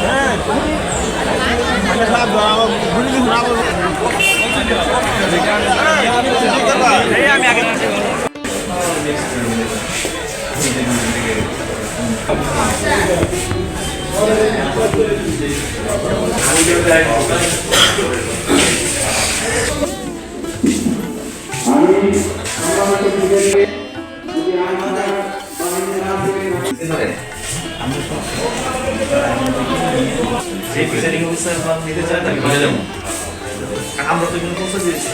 হ্যাঁ। হ্যাঁ হ্যাঁ আসতেছি। কি আবার আমরা তো এখানে পৌঁছে দিয়েছি।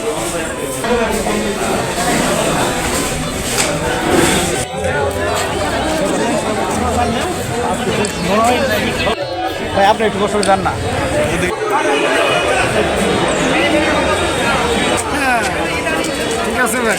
ভাই আপনি একটু বসে যান না। ঠিক আছে ভাই।